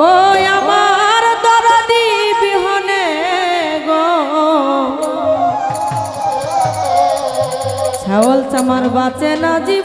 ও আমার দরদি বিহনে গো। ছাওল চামার বাঁচে না জি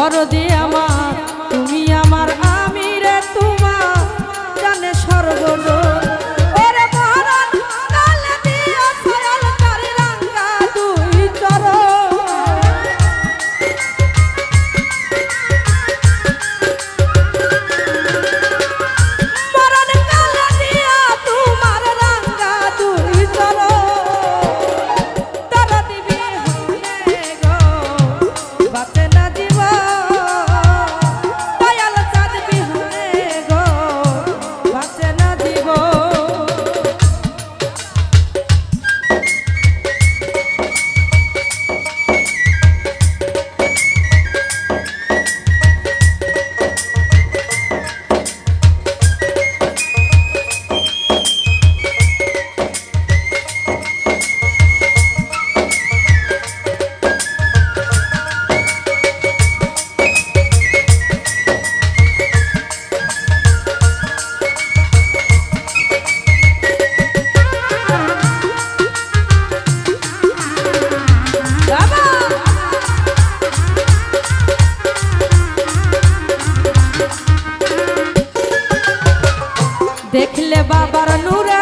দরদে দেখলে বাবার নূরে